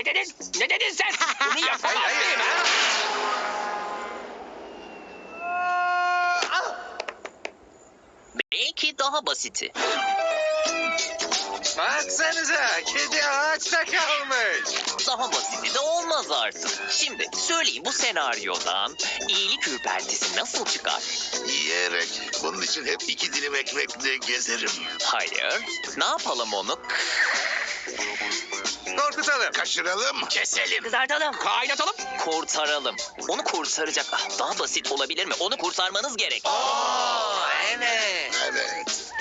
Ne dedin? Ne dedin sen? Bunu yapamaz mıyım ha? Belki daha basiti. Baksanıza kedi ağaçta kalmış. Daha basiti de olmaz artık. Şimdi söyleyin bu senaryodan iyilik ürpertisi nasıl çıkar? Yiyerek. Bunun için hep iki dilim ekmekle gezerim. Hayır. Ne yapalım onu? Korkutalım. Kaçıralım. Keselim. Kızartalım. Kaynatalım. Kurtaralım. Onu kurtaracak. Ah, daha basit olabilir mi? Onu kurtarmanız gerek. Oo, evet. Evet.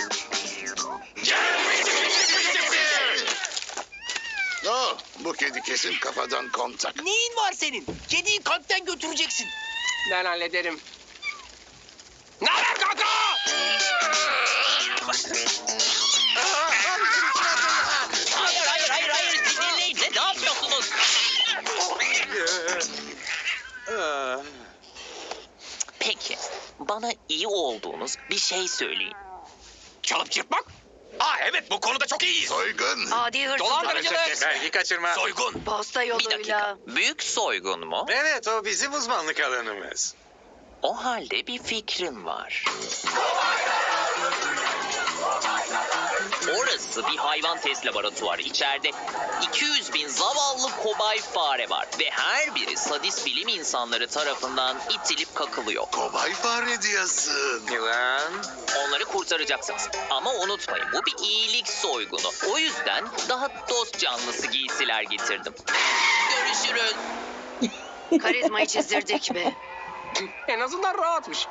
No, bu kedi kesin kafadan kontak. Neyin var senin? Kediyi kalpten götüreceksin. Ben hallederim. Ne haber Peki. Bana iyi olduğunuz bir şey söyleyin. Çalıp çırpmak? Aa evet bu konuda çok iyiyiz. Soygun. Adi hırsızlık. Dolandırıcılık. Vergi kaçırma. Soygun. Posta Bir dakika. yoluyla. Büyük soygun mu? Evet o bizim uzmanlık alanımız. O halde bir fikrim var. Orası bir hayvan test laboratuvarı. İçeride 200 bin zavallı kobay fare var. Ve her biri sadist bilim insanları tarafından itilip kakılıyor. Kobay fare diyorsun. Yılan. Onları kurtaracaksınız. Ama unutmayın bu bir iyilik soygunu. O yüzden daha dost canlısı giysiler getirdim. Görüşürüz. Karizmayı çizdirdik be. En azından rahatmış.